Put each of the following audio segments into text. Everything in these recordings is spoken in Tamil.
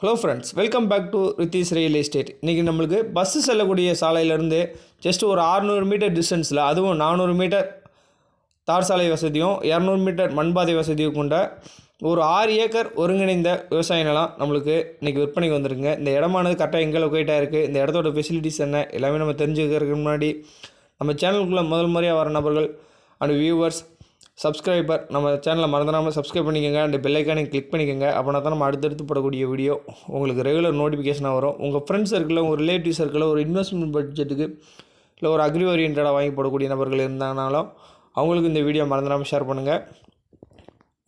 Hello friends welcome back to Ritheesh real estate இன்றைக்கி நம்மளுக்கு பஸ்ஸு செல்லக்கூடிய சாலையிலேருந்து ஜஸ்ட் ஒரு 600 மீட்டர் டிஸ்டன்ஸில் அதுவும் நானூறு மீட்டர் தார் சாலை வசதியும் இரநூறு மீட்டர் மண்பாதை வசதியும் கொண்ட ஒரு ஆறு ஏக்கர் ஒருங்கிணைந்த விவசாய நிலம் நம்மளுக்கு இன்றைக்கி விற்பனைக்கு வந்துருங்க இந்த இடமானது கரெக்டாக எங்கே லொக்கேட்டாக இருக்குது இந்த இடத்தோட ஃபெசிலிட்டிஸ் என்ன எல்லாமே நம்ம தெரிஞ்சுக்கிறதுக்கு முன்னாடி நம்ம சேனலுக்குள்ளே முதல் முறையாக வர நபர்கள் அண்ட் வியூவர்ஸ் சப்ஸ்கிரைபர் நம்ம சேனலை மறந்துடாமல் சப்ஸ்கிரைப் பண்ணிக்கோங்க. அண்ட் பெல்லைக்கானே கிளிக் பண்ணிக்கோங்க. அப்படின்னா தான் நம்ம அடுத்தடுத்து போடக்கூடிய வீடியோ உங்களுக்கு ரெகுலர் நோட்டிஃபிகேஷனாக வரும். உங்கள் ஃப்ரெண்ட்ஸ் சர்க்கிளில் உங்கள் ரிலேட்டிவ் சர்க்கிளில் ஒரு இன்வெஸ்ட்மெண்ட் பட்ஜெட்டுக்கு இல்லை ஒரு அக்ரி ஓரியன்டாக வாங்கி போடக்கூடிய நபர்கள் இருந்தாங்கனாலும் அவங்களுக்கு இந்த வீடியோ மறந்துடாமல் ஷேர் பண்ணுங்கள்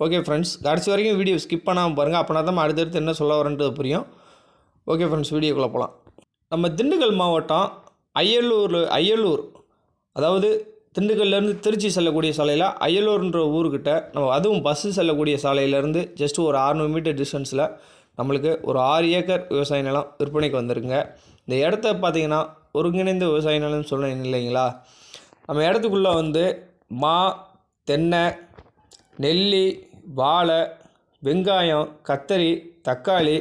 ஓகே ஃப்ரெண்ட்ஸ் கடைசி வரைக்கும் வீடியோ ஸ்கிப் பண்ணாமல் பாருங்கள் அப்படின்னா தான் நம்ம அடுத்தடுத்து என்ன சொல்ல வரேன்றது புரியும். ஓகே ஃப்ரெண்ட்ஸ் வீடியோக்குள்ளே போகலாம் நம்ம திண்டுக்கல் மாவட்டம் அய்யலூர் அய்யலூர் அதாவது திண்டுக்கல்லேருந்து திருச்சி செல்லக்கூடிய சாலையில் அய்யலூர்ன்ற ஊருக்கிட்ட நம்ம அதுவும் பஸ்ஸு செல்லக்கூடிய சாலையிலேருந்து ஜஸ்ட் ஒரு 600 மீட்டர் டிஸ்டன்ஸில் நம்மளுக்கு ஒரு ஆறு ஏக்கர் விவசாய நிலம் விற்பனைக்கு வந்திருக்குங்க. இந்த இடத்த பார்த்தீங்கன்னா ஒருங்கிணைந்த விவசாய நிலம்னு சொன்னேன் இல்லைங்களா? நம்ம இடத்துக்குள்ளே வந்து மா தென்னை நெல்லி வாழை வெங்காயம் கத்தரி தக்காளி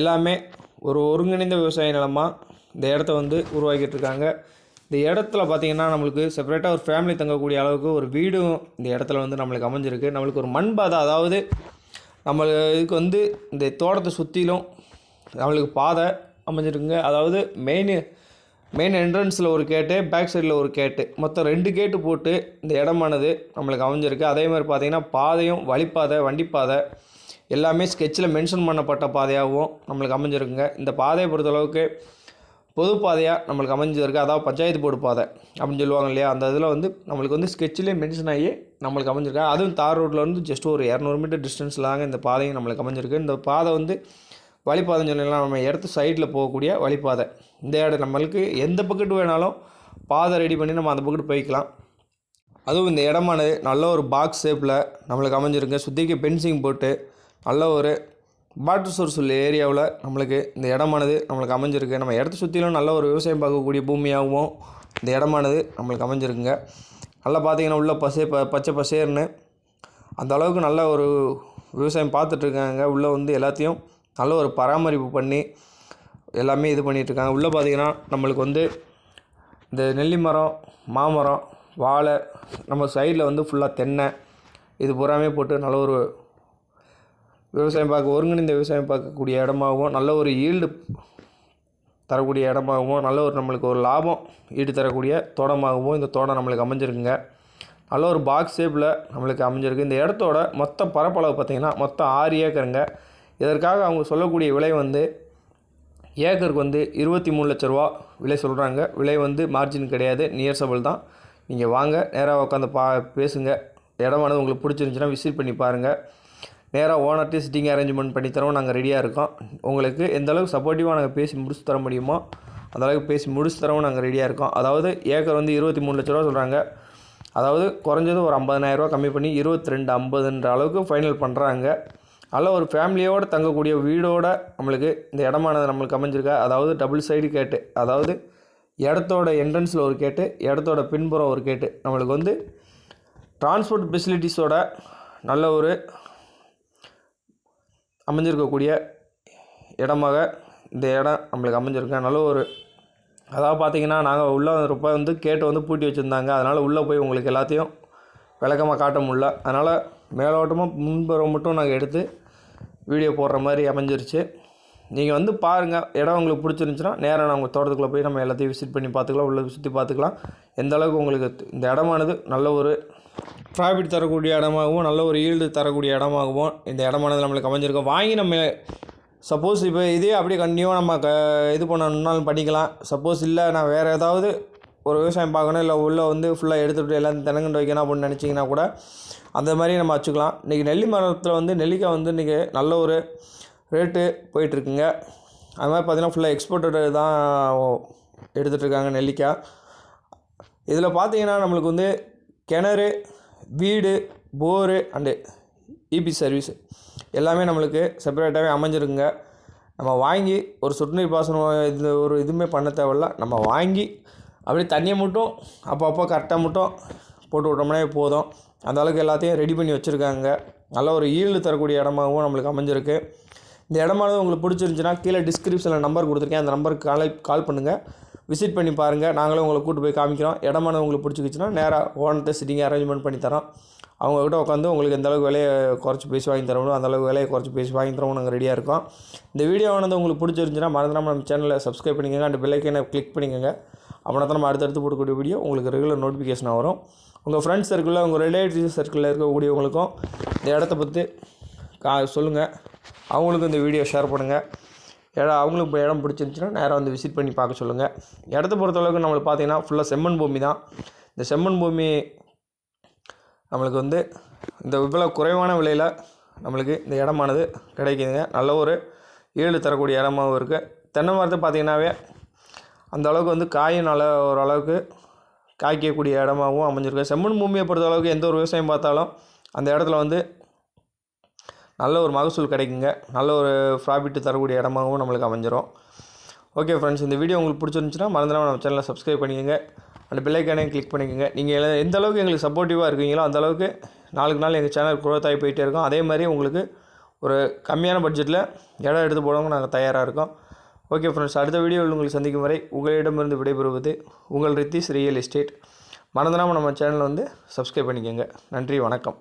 எல்லாமே ஒரு ஒருங்கிணைந்த விவசாய நிலமாக இந்த இடத்த வந்து உருவாக்கிட்டு இருக்காங்க. இந்த இடத்துல பார்த்தீங்கன்னா நம்மளுக்கு செப்பரேட்டாக ஒரு ஃபேமிலி தங்கக்கூடிய அளவுக்கு ஒரு வீடும் இந்த இடத்துல வந்து நம்மளுக்கு அமைஞ்சிருக்கு. நம்மளுக்கு ஒரு மண் பாதை அதாவது நம்ம இதுக்கு வந்து இந்த தோட்டத்தை சுற்றிலும் நம்மளுக்கு பாதை அமைஞ்சிருக்குங்க. அதாவது மெயின் மெயின் என்ட்ரன்ஸில் ஒரு கேட்டு பேக் சைடில் ஒரு கேட்டு மொத்தம் ரெண்டு கேட்டு போட்டு இந்த இடமானது நம்மளுக்கு அமைஞ்சிருக்கு. அதே மாதிரி பார்த்திங்கன்னா பாதையும் வழிப்பாதை வண்டிப்பாதை எல்லாமே ஸ்கெட்சில் மென்ஷன் பண்ணப்பட்ட பாதையாகவும் நம்மளுக்கு அமைஞ்சிருக்குங்க. இந்த பாதையை பொறுத்தளவுக்கு பொது பாதையாக நம்மளுக்கு அமைஞ்சிருக்கு அதாவது பஞ்சாயத்து போர்டு பாதை அப்படின்னு சொல்லுவாங்க இல்லையா? அந்த இதில் வந்து நம்மளுக்கு வந்து ஸ்கெட்சிலே மென்ஷன் ஆகி நம்மளுக்கு அமைஞ்சிருக்கு. அதுவும் தார் ரோட்டில் வந்து ஜஸ்ட் ஒரு இரநூறு மீட்டர் டிஸ்டன்ஸில் தாங்க இந்த பாதையும் நம்மளுக்கு அமைஞ்சிருக்கு. இந்த பாதை வந்து வழிபாதைன்னு சொல்லலாம் நம்ம இடத்து சைடில் போகக்கூடிய வழிபாதை. இந்த இடம் நம்மளுக்கு எந்த பக்கெட்டு வேணாலும் பாதை ரெடி பண்ணி நம்ம அந்த பக்கெட்டு போய்க்கலாம். அதுவும் இந்த இடமானது நல்ல ஒரு பாக்ஸ் ஷேப்பில் நம்மளுக்கு அமைஞ்சிருக்கு சுற்றிக்கு பென்சிங் போட்டு நல்ல ஒரு வாட்டர் சோர்ஸ் உள்ள ஏரியாவில் நம்மளுக்கு இந்த இடமானது நம்மளுக்கு அமைஞ்சிருக்கு. நம்ம இடத்த சுற்றிலும் நல்ல ஒரு விவசாயம் பார்க்கக்கூடிய பூமியாகவும் இந்த இடமானது நம்மளுக்கு அமைஞ்சிருக்குங்க. நல்லா பார்த்தீங்கன்னா உள்ளே பசே ப பச்சை பசேர்னு அந்த அளவுக்கு நல்ல ஒரு விவசாயம் பார்த்துட்ருக்காங்க. உள்ளே வந்து எல்லாத்தையும் நல்ல ஒரு பராமரிப்பு பண்ணி எல்லாமே இது பண்ணிகிட்ருக்காங்க உள்ளே பார்த்தீங்கன்னா நம்மளுக்கு வந்து இந்த நெல்லி மரம் மாமரம் வாழை நம்ம சைடில் வந்து ஃபுல்லாக தென்னை இது பூராமே போட்டு நல்ல ஒரு விவசாயம் பார்க்க ஒருங்கிணைந்த விவசாயம் பார்க்கக்கூடிய இடமாகவும் நல்ல ஒரு ஈல்டு தரக்கூடிய இடமாகவும் நல்ல ஒரு நம்மளுக்கு ஒரு லாபம் ஈடு தரக்கூடிய தோட்டமாகவும் இந்த தோட்டம் நம்மளுக்கு அமைஞ்சிருக்குங்க. நல்ல ஒரு பாக்ஸ் ஷேப்பில் நம்மளுக்கு அமைஞ்சிருக்கு. இந்த இடத்தோட மொத்த பரப்பளவு பார்த்திங்கன்னா மொத்தம் ஆறு ஏக்கருங்க. இதற்காக அவங்க சொல்லக்கூடிய விலை வந்து ஏக்கருக்கு வந்து இருபத்தி மூணு லட்ச ரூபா விலை சொல்கிறாங்க விலை வந்து மார்ஜின் கிடையாது. நியர்சபிள் தான். நீங்கள் வாங்க நேராக உட்காந்து பா பேசுங்க. இடமானது உங்களுக்கு பிடிச்சிருந்துச்சின்னா விசிட் பண்ணி பாருங்கள் நேராக ஓனர்கிட்ட சிட்டிங் அரேஞ்ச்மெண்ட் பண்ணி தரோம் நாங்கள் ரெடியாக இருக்கோம். உங்களுக்கு எந்த அளவுக்கு சப்போர்ட்டிவாக நாங்கள் பேசி முடிச்சு தர முடியுமோ அந்த அளவுக்கு பேசி முடிச்சு தரவும் நாங்கள் ரெடியாக இருக்கோம். அதாவது ஏக்கர் வந்து இருபத்தி மூணு லட்ச ரூபா சொல்கிறாங்க அதாவது குறைஞ்சது ஒரு ரூபா கம்மி பண்ணி இருபத்தி ரெண்டு ஐம்பதுன்ற அளவுக்கு ஃபைனல் பண்ணுறாங்க அதில் ஒரு ஃபேமிலியோடு தங்கக்கூடிய வீடோட நம்மளுக்கு இந்த இடமானது நம்மளுக்கு அமைஞ்சிருக்கா? அதாவது டபுள் சைடு கேட்டு அதாவது இடத்தோட என்ட்ரன்ஸில் ஒரு கேட்டு இடத்தோட பின்புறம் ஒரு கேட்டு. நம்மளுக்கு வந்து டிரான்ஸ்போர்ட் ஃபெசிலிட்டிஸோட நல்ல ஒரு அமைஞ்சிருக்கக்கூடிய இடமாக இந்த இடம் நம்மளுக்கு அமைஞ்சிருக்கு. நல்ல ஒரு அதாவது பார்த்தீங்கன்னா நாங்கள் உள்ளே வந்துருப்ப வந்து கேட்டு வந்து பூட்டி வச்சுருந்தாங்க. அதனால் உள்ளே போய் உங்களுக்கு எல்லாத்தையும் விளக்கமாக காட்ட முடில அதனால் மேலோட்டமாக முன்புறம் மட்டும் நாங்கள் எடுத்து வீடியோ போடுற மாதிரி அமைஞ்சிருச்சு. நீங்கள் வந்து பாருங்கள் இடம் உங்களுக்கு பிடிச்சிருந்துச்சுன்னா நேராக நான் உங்கள் தோட்டத்துக்குள்ளே போய் நம்ம எல்லாத்தையும் விசிட் பண்ணி பார்த்துக்கலாம் உள்ளே சுற்றி பார்த்துக்கலாம். எந்த அளவுக்கு உங்களுக்கு இந்த இடமானது நல்ல ஒரு ப்ராஃபிட் தரக்கூடிய இடமாகவும் நல்ல ஒரு ஈல்டு தரக்கூடிய இடமாகவும் இந்த இடமானது நம்மளுக்கு அமைஞ்சிருக்கும். வாங்கி நம்ம சப்போஸ் இப்போ இதே அப்படியே கண்டினியூவாக நம்ம க இது பண்ணணுன்னாலும் பண்ணிக்கலாம் சப்போஸ் இல்லை நான் வேறு ஏதாவது ஒரு விவசாயம் பார்க்கணும் இல்லை உள்ளே வந்து ஃபுல்லாக எடுத்துகிட்டு எல்லாம் தென்னங்கண்டு வைக்கணும் அப்படின்னு நினச்சிங்கன்னா கூட அந்த மாதிரி நம்ம வச்சுக்கலாம். இன்றைக்கி நெல்லி மரத்தில் வந்து நெல்லிக்காய் வந்து இன்றைக்கி நல்ல ஒரு ரேட்டு போயிட்டுருக்குங்க. அது மாதிரி பார்த்திங்கன்னா ஃபுல்லாக எக்ஸ்போர்ட்டடு தான் எடுத்துகிட்ருக்காங்க நெல்லிக்காய். இதில் பார்த்தீங்கன்னா நம்மளுக்கு வந்து கிணறு வீடு போரு அண்டு இபி சர்வீஸ் எல்லாமே நம்மளுக்கு செப்பரேட்டாகவே அமைஞ்சிருக்குங்க. நம்ம வாங்கி ஒரு சொட்டு நீர் பாசனம் இது ஒரு இதுவுமே பண்ண தேவையில்ல. நம்ம வாங்கி அப்படியே தண்ணியை மட்டும் அப்பப்போ கரெக்டாக மட்டும் போட்டு விட்டோம்னா போதும். அந்த அளவுக்கு எல்லாத்தையும் ரெடி பண்ணி வச்சுருக்காங்க. நல்ல ஒரு ஈல்டு தரக்கூடிய இடமாகவும் நம்மளுக்கு அமைஞ்சிருக்கு. இந்த இடமானது உங்களுக்கு பிடிச்சிருந்துச்சின்னா கீழே டிஸ்கிரிப்ஷனில் நம்பர் கொடுத்துருக்கேன். அந்த நம்பருக்கு கால் கால் பண்ணுங்கள் விசிட் பண்ணி பாருங்கள் நாங்களும் உங்களை கூட்டு போய் காமிக்கிறோம். இடமான உங்களுக்கு பிடிச்சிக்கிச்சுன்னா நேராக ஓனத்தை சிட்டிங் அரேஞ்ச்மெண்ட் பண்ணி தரோம். அவங்கக்கிட்ட உட்காந்து உங்களுக்கு எந்தளவுக்கு விலையை குறைச்சி பேசி வாங்கி தரணும் அந்தளவுக்கு விலையை குறைச்சி பேசி வாங்கி தரவும் நாங்கள் ரெடியாக இருக்கோம். இந்த வீடியோ வந்து உங்களுக்கு பிடிச்சிருந்துச்சுன்னா மறந்துடாமல் நம்ம சேனலை சப்ஸ்கிரைப் பண்ணிக்கோங்க. அண்ட் பெல்லைக்கனை கிளிக் பண்ணிக்கோங்க அப்படின்னா தான் நம்ம அடுத்தடுத்து போடக்கூடிய வீடியோ உங்களுக்கு ரெகுலர் நோட்டிஃபிகேஷன் வரும். உங்கள் ஃப்ரெண்ட்ஸ் சர்க்கிளில் உங்கள் ரிலேட்டிவ் சர்க்கிளில் இருக்கக்கூடியவங்களுக்கும் இந்த இடத்த பற்றி கா சொல்லுங்கள் அவங்களுக்கும் இந்த வீடியோ ஷேர் பண்ணுங்கள் இடம் அவங்களுக்கு இப்போ இடம் பிடிச்சிருந்துச்சின்னா நேராக வந்து விசிட் பண்ணி பார்க்க சொல்லுங்கள் இடத்த பொறுத்தளவுக்கு நம்மளுக்கு பார்த்தீங்கன்னா ஃபுல்லாக செம்மண் பூமி தான். இந்த செம்மண் பூமி நம்மளுக்கு வந்து இந்த இவ்வளோ குறைவான விலையில் நம்மளுக்கு இந்த இடமானது கிடைக்குதுங்க. நல்ல ஒரு ஈடு தரக்கூடிய இடமாவும் இருக்குது தென்னை மரத்தை பார்த்திங்கனாவே அந்த அளவுக்கு வந்து காயும் நல்ல ஓரளவுக்கு காய்க்கக்கூடிய இடமாவும் அமைஞ்சிருக்கு. செம்மண் பூமியை பொறுத்த அளவுக்கு எந்த ஒரு விவசாயம் பார்த்தாலும் அந்த இடத்துல வந்து நல்ல ஒரு மகசூல் கிடைக்குங்க. நல்ல ஒரு ப்ராஃபிட் தரக்கூடிய இடமாகவும் நம்மளுக்கு அமைஞ்சிரும். ஓகே ஃப்ரெண்ட்ஸ் இந்த வீடியோ உங்களுக்கு பிடிச்சிருந்துச்சுன்னா மறந்துடாம நம்ம சேனலை சப்ஸ்கிரைப் பண்ணிக்கோங்க. அந்த பிள்ளைக்கானே கிளிக் பண்ணிக்கோங்க. நீங்கள் எந்த அளவுக்கு எங்களுக்கு சப்போர்ட்டிவாக இருக்கீங்களோ அந்த அளவுக்கு நாளுக்கு நாள் எங்கள் சேனல் குரோத் ஆகி போயிட்டே இருக்கும். அதே மாதிரி உங்களுக்கு ஒரு கம்மியான பட்ஜெட்டில் இடம் எடுத்து போடவும் நாங்கள் தயாராக இருக்கோம். ஓகே ஃப்ரெண்ட்ஸ் அடுத்த வீடியோவில் உங்களை சந்திக்கும் வரை உங்களிடமிருந்து விடைபெறுவது உங்கள் ரித்திஸ் ரியல் எஸ்டேட் மறந்துடாமல் நம்ம சேனலை வந்து சப்ஸ்கிரைப் பண்ணிக்கோங்க. நன்றி வணக்கம்.